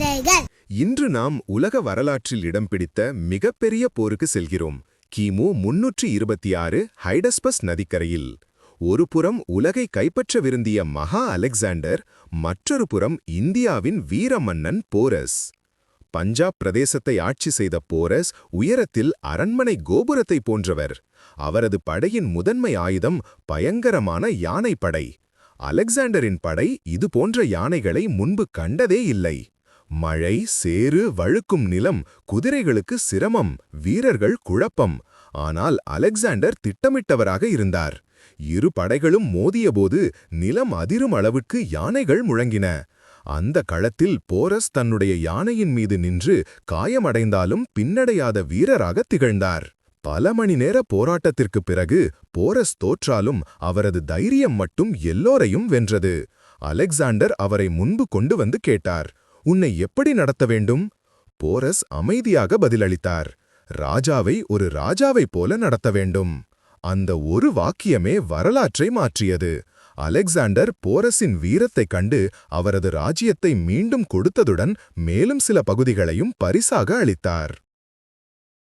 கதைகள். இன்று நாம் உலக வரலாற்றில் இடம் பிடித்த மிகப்பெரிய போருக்கு செல்கிறோம். கிமு முன்னூற்றி இருபத்தி ஆறு ஹைடஸ்பஸ் நதிக்கரையில். ஒரு புறம் உலகை கைப்பற்றவிருந்திய மகா அலெக்சாண்டர் மற்றொரு புறம் இந்தியாவின் வீரமன்னன் போரஸ். பஞ்சாப் பிரதேசத்தை ஆட்சி செய்த போரஸ் உயரத்தில் அரண்மனை கோபுரத்தை போன்றவர். அவரது படையின் முதன்மை ஆயுதம் பயங்கரமான யானை படை அலெக்சாண்டரின் படை இது போன்ற யானைகளை முன்பு கண்டதே இல்லை. மழை சேறு வழுக்கும் நிலம் குதிரைகளுக்கு சிரமம் வீரர்கள் குழப்பம். ஆனால் அலெக்சாண்டர் திட்டமிட்டவராக இருந்தார். இரு படைகளும் மோதியபோது நிலம் அதிரும் அளவுக்கு யானைகள் முழங்கின. அந்த களத்தில் போரஸ் தன்னுடைய யானையின் மீது நின்று காயமடைந்தாலும் பின்னடையாத வீரராக திகழ்ந்தார். பல மணி நேர போராட்டத்திற்குப் பிறகு போரஸ் தோற்றாலும் அவரது தைரியம் மட்டும் எல்லோரையும் வென்றது. அலெக்சாண்டர் அவரை முன்பு கொண்டு வந்து கேட்டார். உன்னை எப்படி நடத்த வேண்டும்? போரஸ் அமைதியாக பதிலளித்தார். ராஜாவை ஒரு ராஜாவைப் போல நடத்த வேண்டும். அந்த ஒரு வாக்கியமே வரலாற்றை மாற்றியது. அலெக்சாண்டர் போரஸின் வீரத்தைக் கண்டு அவரது ராஜ்யத்தை மீண்டும் கொடுத்ததுடன் மேலும் சில பகுதிகளையும் பரிசாக அளித்தார்.